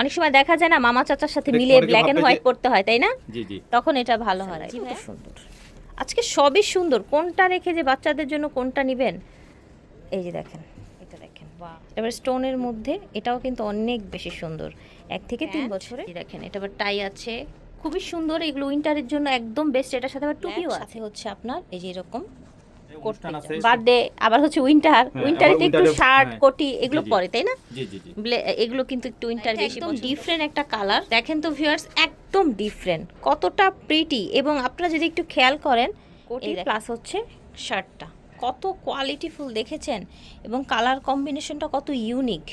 অনেক সময় দেখা যায় না মামা চাচার সাথে মিলে ব্ল্যাক এন্ড হোয়াইট পড়তে হয় তাই না? জি জি। তখন এটা ভালো হয়। খুব সুন্দর। আজকে সবই সুন্দর। কোনটা রেখে যে বাচ্চাদের জন্য কোনটা নেবেন? এই যে দেখেন এটা দেখেন বাহ। এবার স্টোনের মধ্যে এটাও কিন্তু অনেক বেশি সুন্দর। এক থেকে তিন বছরে। এই দেখেন এটা আবার টাই আছে। খুবই সুন্দর এগুলো উইন্টারের জন্য একদম বেস্ট এটার সাথে আবার টুপিও আছে। হচ্ছে আপনার এই যে এরকম বার্থডে আবার হচ্ছে উইন্টার হ্যাঁ, উইন্টারে তো একটু শার্ট হ্যাঁ। কোটি এগুলো। পরে তাই না? জি জি জি। ব্লে- এগুলো কিন্তু একটু উইন্টার বেশি একদম ডিফারেন্ট একটা কালার দেখেন তো ভিউয়ার্স একদম ডিফারেন্ট কতটা প্রিটি এবং আপনারা যদি একটু খেয়াল করেন কোটি প্লাস হচ্ছে শার্টটা কত কোয়ালিটিফুল দেখেছেন। এবং কালার কম্বিনেশনটা কত ইউনিক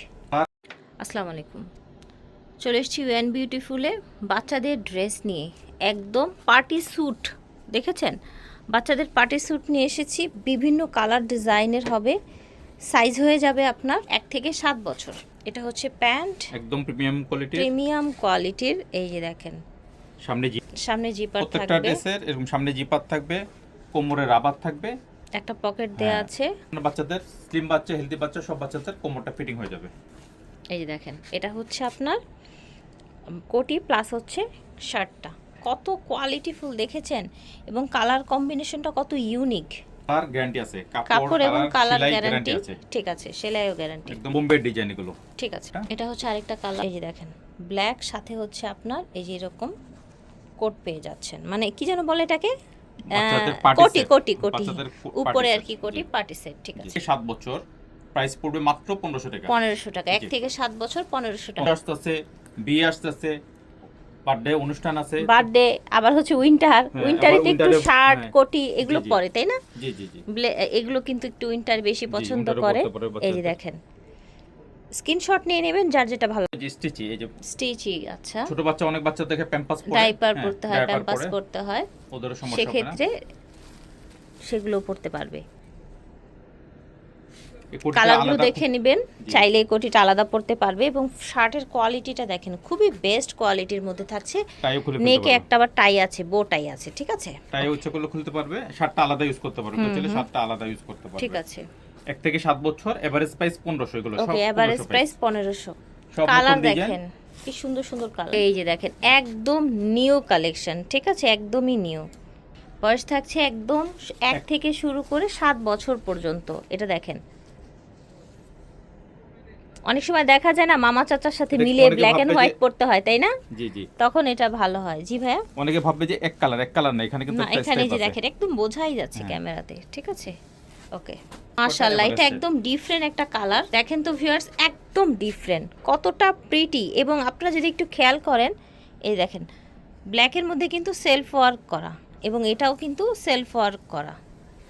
আসসালামু আলাইকুম। চলে এসেছি ওয়ান বিউটিফুলে বাচ্চাদের ড্রেস নিয়ে। একদম পার্টি স্যুট দেখেছেন? বাচ্চাদের পার্টি স্যুট নিয়ে এসেছি বিভিন্ন কালার ডিজাইনের হবে সাইজ হয়ে যাবে আপনার এক থেকে সাত বছর। এটা হচ্ছে প্যান্ট। একদম প্রিমিয়াম কোয়ালিটির। প্রিমিয়াম কোয়ালিটির এই যে দেখেন। সামনে সামনে জিপার প্রত্যেকটা থাকবে। ড্রেসের এরকম সামনে জিপার থাকবে কোমরে রাবার থাকবে। একটা পকেট দেয়া হ্যাঁ। আছে। আপনার বাচ্চাদের স্লিম বাচ্চা হেলদি বাচ্চা সব বাচ্চাদের কোমরটা ফিটিং হয়ে যাবে। এই যে দেখেন এটা হচ্ছে আপনার কোটি প্লাস হচ্ছে শার্টটা কত কোয়ালিটিফুল দেখেছেন এবং কালার কম্বিনেশনটা কত ইউনিক আর গ্যারান্টি আছে কাপড় এবং কালার গ্যারান্টি ঠিক আছে সেলাইও গ্যারান্টি একদম বোম্বে ডিজাইন এগুলো। ঠিক আছে হ্যাঁ। এটা হচ্ছে আরেকটা কালার এই যে দেখেন ব্ল্যাক সাথে হচ্ছে আপনার এই যে এরকম কোট পেয়ে যাচ্ছেন। মানে কি যেন বলে এটাকে? কোটি কোটি কোটি। উপরে আর কি কোটি। পার্টি সেট ঠিক আছে। সাত বছর প্রাইস পড়বে মাত্র পনেরোশো টাকা। পনেরোশো টাকা এক থেকে সাত বছর পনেরোশো টাকা। আসতেছে বিয়ে আসতেছে বার্থডে অনুষ্ঠান আছে। বার্থডে আবার হচ্ছে উইন্টার হ্যাঁ, উইন্টারে তো একটু শার্ট হ্যাঁ। কোটি এগুলো। পরে তাই না? জি জি জি। এগুলো কিন্তু একটু উইন্টার বেশি পছন্দ করে। এই যে। দেখেন। স্ক্রিনশট নিয়ে নেবেন যার যেটা ভালো যে স্টিচি এই যে স্টিচই আচ্ছা। ছোট বাচ্চা অনেক বাচ্চা দেখে প্যাম্পাস পরে। ডাইপার হ্যাঁ, পরতে হয় প্যাম্পাস করতে হয়। ওদেরও সমস্যা সেক্ষেত্রে সেগুলো পড়তে পারবে। কালারগুলো দেখে নেবেন। চাইলে এই কোটিটা আলাদা পড়তে পারবে এবং শার্টের কোয়ালিটিটা দেখেন খুবই বেস্ট কোয়ালিটির মধ্যে থাকছে। নেকে একটা আবার টাই আছে বো টাই আছে ঠিক আছে? টাই উচ্চ করলে খুলতে পারবে শার্টটা আলাদা ইউজ করতে পারবে। চাইলে শার্টটা আলাদা ইউজ করতে পারবে। ঠিক আছে। এক থেকে সাত বছর এভারেজ প্রাইস পনেরোশো এগুলো সব ওকে এভারেজ প্রাইস পনেরোশো। সব কালার দেখেন কি সুন্দর সুন্দর কালার এই যে দেখেন একদম নিউ কালেকশন ঠিক আছে? একদমই নিউ বয়স থাকছে একদম এক এক- থেকে শুরু করে সাত বছর পর্যন্ত। এটা দেখেন অনেক সময় দেখা যায় না মামা চাচার সাথে মিলে ব্ল্যাক এন্ড হোয়াইট পড়তে হয় তাই না? জি জি। তখন এটা ভালো হয়। জি ভাইয়া? অনেকে ভাববে যে এক কালার এক কালার না এখানে কিন্তু এখানে যে দেখেন একদম বোঝাই যাচ্ছে হ্যাঁ। ক্যামেরাতে ঠিক আছে? ওকে মাশাআল্লাহ এটা একদম ডিফারেন্ট একটা কালার দেখেন তো ভিউয়ার্স একদম ডিফারেন্ট কতটা প্রিটি এবং আপনারা যদি একটু খেয়াল করেন এই দেখেন ব্ল্যাকের মধ্যে কিন্তু সেলফ ওয়ার্ক করা এবং এটাও কিন্তু সেলফ ওয়ার্ক করা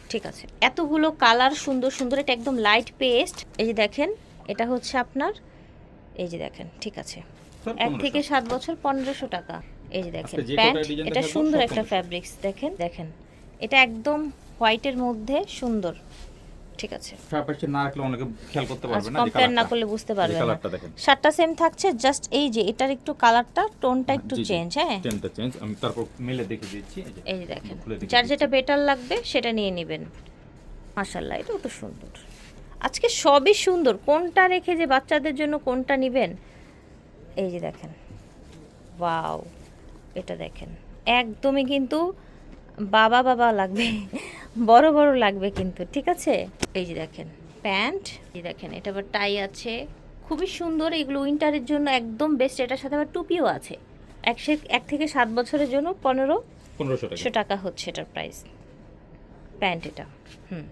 ঠিক আছে? এতগুলো কালার সুন্দর সুন্দর এটা একদম লাইট পেস্ট এই যে দেখেন এটা হচ্ছে আপনার এই যে দেখেন ঠিক আছে। এক থেকে সাত বছর পনেরোশো টাকা। এই যে দেখেন আজকে প্যান্ট এটা সুন্দর একটা 1500 ফ্যাব্রিক্স দেখেন দেখেন। এটা একদম হোয়াইটের মধ্যে সুন্দর ঠিক আছে। চারপাশে না রাখলে অনেকে খেয়াল করতে পারবে না কম্পেয়ার না করলে বুঝতে পারবে না। শার্টটা সেম থাকছে জাস্ট এই যে এটার একটু কালারটা টোনটা একটু জি, জি। চেঞ্জ হ্যাঁ? চেঞ্জ আমি তারপর মিলে দেখে দিচ্ছি এই যে। দেখেন যার যেটা বেটার লাগবে সেটা নিয়ে নেবেন। মাশাল্লাহ এটাও তো সুন্দর। আজকে সবই সুন্দর। কোনটা রেখে যে বাচ্চাদের জন্য কোনটা নেবেন? এই যে দেখেন। ওয়াও এটা দেখেন। একদমই কিন্তু বাবা বাবা লাগবে বড় বড় লাগবে কিন্তু ঠিক আছে? এই যে দেখেন প্যান্ট এই দেখেন এটা আবার টাই আছে। খুবই সুন্দর এগুলো উইন্টারের জন্য একদম বেস্ট। এটার সাথে আবার টুপিও আছে। এক সে- এক থেকে সাত বছরের জন্য পনেরো পনেরোশো টাকা হচ্ছে এটার প্রাইস। প্যান্ট এটা। হুম।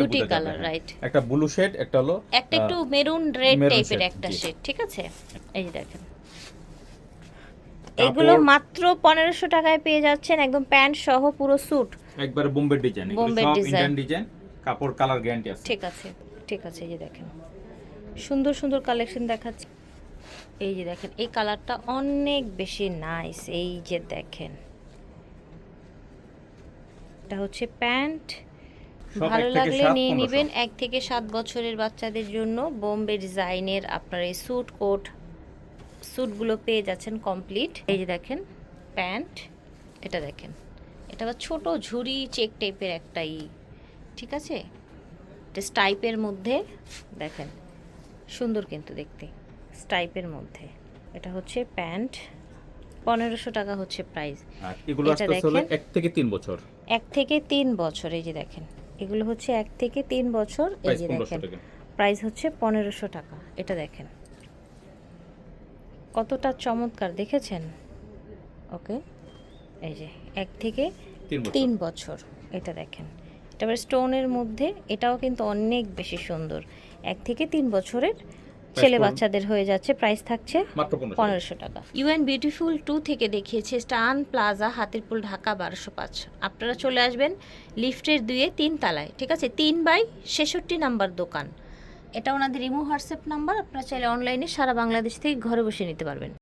দুটি হ্যাঁ। right. একটা ব্লু শেড একটা হলো একটা একটু মেরুন রেড টাইপের একটা। শেড ঠিক আছে? এই যে দেখেন। এগুলো মাত্র পনেরোশো টাকায় পেয়ে যাচ্ছেন একদম প্যান্ট সহ পুরো স্যুট একবারে Bombay design Bombay. Indian design কাপড় কালার গ্যারান্টি আছে। ঠিক আছে ঠিক আছে এই যে দেখেন। সুন্দর সুন্দর কালেকশন দেখাচ্ছে। এই যে দেখেন এই কালারটা অনেক বেশি নাইস এই যে দেখেন। এটা হচ্ছে প্যান্ট। ভালো লাগলে নিয়ে নেবেন এক থেকে সাত বছরের বাচ্চাদের জন্য বোম্বে ডিজাইনের আপনার এই স্যুট কোট। স্যুটগুলো পেয়ে যাচ্ছেন কমপ্লিট। এই যে দেখেন প্যান্ট এটা দেখেন। এটা আবার ছোট ঝুড়ি চেক টাইপের একটাই ঠিক আছে? স্টাইপের মধ্যে দেখেন সুন্দর কিন্তু দেখতে স্টাইপের মধ্যে। এটা হচ্ছে প্যান্ট। পনেরোশো টাকা হচ্ছে প্রাইস এগুলো। এক থেকে তিন বছর। এক থেকে তিন বছর এই যে দেখেন। এগুলো হচ্ছে এক থেকে তিন বছর এই যে দেখেন। প্রাইস হচ্ছে পনেরোশো টাকা এটা দেখেন। কতটা চমৎকার দেখেছেন? ওকে এই যে এক থেকে তিন বছর। এটা দেখেন। তারপরে স্টোনের মধ্যে এটাও কিন্তু অনেক বেশি সুন্দর। এক থেকে তিন বছরের ছেলে বাচ্চাদের হয়ে যাচ্ছে প্রাইস থাকছে পনেরোশো টাকা। ইউএন বিউটিফুল টু থেকে দেখিয়েছে স্টান প্লাজা হাতিরপুল ঢাকা বারোশো পাঁচ। আপনারা চলে আসবেন লিফটের দুয়ে তিন তালায় ঠিক আছে? তিন বাই ছেষট্টি নাম্বার দোকান। এটা ওনাদের ইমো হোয়াটসঅ্যাপ নাম্বার আপনারা চাইলে অনলাইনে সারা বাংলাদেশ থেকে ঘরে বসে নিতে পারবেন।